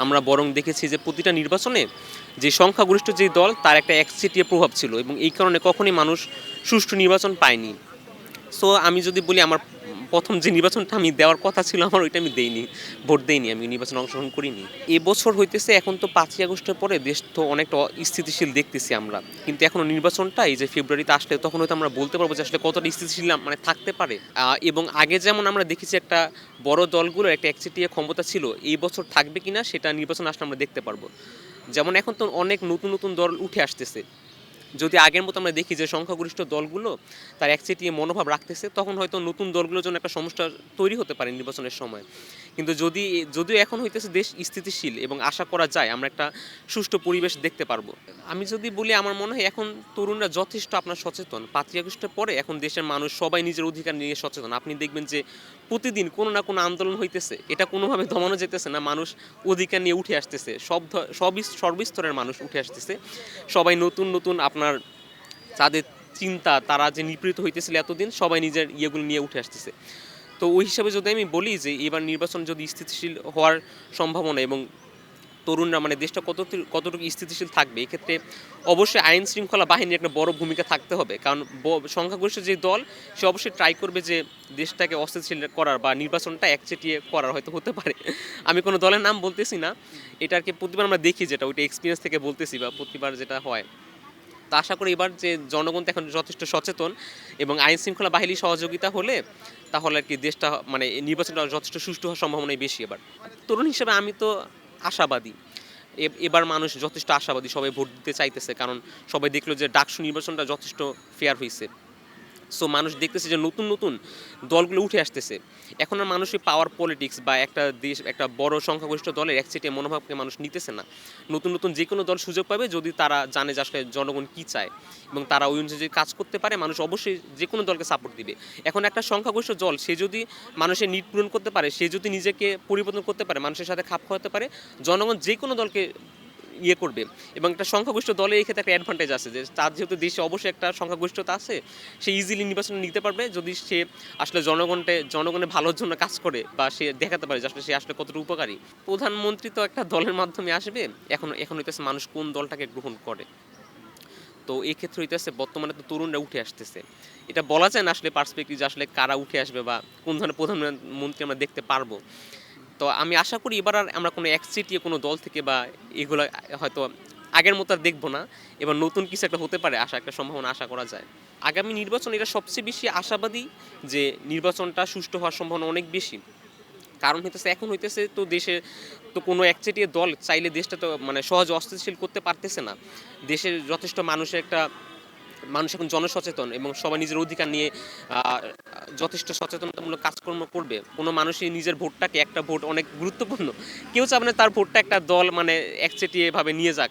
আমরা বরং দেখেছি যে প্রতিটা নির্বাচনে যে সংখ্যাগরিষ্ঠ যে দল, তার একটা একচেটিয়া প্রভাব ছিল এবং এই কারণে কখনই মানুষ সুষ্ঠু নির্বাচন পায়নি। সো আমি যদি বলি আমার প্রথম যে নির্বাচনটা আমি দেওয়ার কথা ছিল আমার, ওইটা আমি দেইনি, ভোট দেইনি, আমি নির্বাচনে অংশগ্রহণ করিনি। এবছর হইতেছে এখন তো পাঁচই আগস্টের পরে দেশ তো অনেকটা স্থিতিশীল দেখতেছি আমরা। কিন্তু এখনও নির্বাচনটা এই যে ফেব্রুয়ারিতে আসলে তখন হয়তো আমরা বলতে পারব যে আসলে কতটা স্থিতিশীল মানে থাকতে পারে। এবং আগে যেমন আমরা দেখেছি একটা বড় দলগুলোর একটা একচেটিয়া ক্ষমতা ছিল, এই বছর থাকবে কিনা সেটা নির্বাচন আসলে আমরা দেখতে পারব। যেমন এখন তো অনেক নতুন নতুন দল উঠে আসতেছে। যদি আগের মতো আমরা দেখি যে সংখ্যাগরিষ্ঠ দলগুলো তার একচেটিয়ে মনোভাব রাখতেছে, তখন হয়তো নতুন দলগুলোর জন্য একটা সমস্যা তৈরি হতে পারে নির্বাচনের সময়। কিন্তু যদি, যদিও এখন হইতেছে দেশ স্থিতিশীল এবং আশা করা যায় আমরা একটা সুষ্ঠু পরিবেশ দেখতে পারব। আমি যদি বলি, আমার মনে হয় এখন তরুণরা যথেষ্ট আপনার সচেতন। পাঁচই পরে এখন দেশের মানুষ সবাই নিজের অধিকার নিয়ে সচেতন। আপনি দেখবেন যে প্রতিদিন কোনো না কোনো আন্দোলন হইতেছে। এটা কোনোভাবে দমানো যেতেছে না, মানুষ অধিকার নিয়ে উঠে আসতেছে। সব সব সর্বস্তরের মানুষ উঠে আসতেছে। সবাই নতুন নতুন আপনার তাদের চিন্তা, তারা যে নিপীড়িত হইতেছিল এতদিন, সবাই নিজের ইয়েগুলো নিয়ে উঠে আসতেছে। তো ওই হিসাবে যদি আমি বলি যে, এবার নির্বাচন যদি স্থিতিশীল হওয়ার সম্ভাবনা এবং তরুণরা মানে দেশটা কত কতটুকু স্থিতিশীল থাকবে, এক্ষেত্রে অবশ্যই আইন শৃঙ্খলা বাহিনীর একটা বড় ভূমিকা থাকতে হবে। কারণ সংখ্যাগরিষ্ঠ যে দল, সে অবশ্যই ট্রাই করবে যে দেশটাকে অস্থিতিশীল করার বা নির্বাচনটা একচেটিয়ে করার হয়তো হতে পারে। আমি কোনো দলের নাম বলতেছি না। এটা আর কি প্রতিবার আমরা দেখি যেটা, ওইটা এক্সপিরিয়েন্স থেকে বলতেছি বা প্রতিবার যেটা হয়। তা আশা করি এবার যে জনগণ এখন যথেষ্ট সচেতন এবং আইন শৃঙ্খলা বাহিনীর সহযোগিতা হলে তাহলে আর কি দেশটা মানে নির্বাচনটা যথেষ্ট সুষ্ঠু হওয়ার সম্ভাবনাই বেশি এবার। তরুণ হিসেবে আমি তো আশাবাদী। এবার মানুষ যথেষ্ট আশাবাদী, সবাই ভোট দিতে চাইতেছে, কারণ সবাই দেখল যে ডাকসু নির্বাচনটা যথেষ্ট ফেয়ার হয়েছে সো মানুষ দেখতেছে যে নতুন নতুন দলগুলো উঠে আসতেছে। এখন আর মানুষের পাওয়ার পলিটিক্স বা একটা দেশ, একটা বড় সংখ্যাগরিষ্ঠ দলের একচেটিয়া মনোভাবকে মানুষ নিতেছে না। নতুন নতুন যে কোনো দল সুযোগ পাবে যদি তারা জানে যে আসলে জনগণ কী চায় এবং তারা ওই অনুযায়ী কাজ করতে পারে, মানুষ অবশ্যই যে কোনো দলকে সাপোর্ট দিবে। এখন একটা সংখ্যাগরিষ্ঠ দল, সে যদি মানুষের নিট পূরণ করতে পারে, সে যদি নিজেকে পরিবর্তন করতে পারে, মানুষের সাথে খাপ খাওয়াতে পারে, জনগণ যে কোনো দলকে ইয়ে করবে। এবং একটা সংখ্যাগরিষ্ঠ দলে এই ক্ষেত্রে একটা অ্যাডভান্টেজ আছে যে, তার যেহেতু দেশে অবশ্যই একটা সংখ্যাগরিষ্ঠতা আছে, সে ইজিলি নির্বাচন নিতে পারবে যদি সে আসলে জনগণকে জনগণের ভালোর জন্য কাজ করে বা সে দেখাতে পারে যে আসলে সে আসলে কতটা উপকারী। প্রধানমন্ত্রী তো একটা দলের মাধ্যমে আসবে, এখন এখন হইতেছে মানুষ কোন দলটাকে গ্রহণ করে। তো এই ক্ষেত্রে হইতেছে বর্তমানে তো তরুণরা উঠে আসতেছে। এটা বলা যায় না আসলে পার্সপেক্টিভ যে আসলে কারা উঠে আসবে বা কোন ধরনের প্রধানমন্ত্রী আমরা দেখতে পারব। তো আমি আশা করি এবার আর আমরা কোনো একচেটিয়ে কোনো দল থেকে বা এগুলো হয়তো আগের মতো আর দেখব না। এবার নতুন কিছু একটা হতে পারে আশা, একটা সম্ভাবনা আশা করা যায়। আগামী নির্বাচন এটা সবচেয়ে বেশি আশাবাদী যে নির্বাচনটা সুষ্ঠু হওয়ার সম্ভাবনা অনেক বেশি। কারণ হইতেছে, এখন হইতেছে তো দেশে তো কোনো একচেটিয়ে দল চাইলে দেশটা তো মানে সহজে অস্থিতিশীল করতে পারতেছে না। দেশের যথেষ্ট মানুষের একটা মানুষ এখন জনসচেতন এবং সবাই নিজের অধিকার নিয়ে যথেষ্ট সচেতনতামূলক কাজকর্ম করবে। কোনো মানুষই নিজের ভোটটাকে, একটা ভোট অনেক গুরুত্বপূর্ণ। কেউ চাবে না তার ভোটটা একটা দল মানে একচেটিয়ে ভাবে নিয়ে যাক।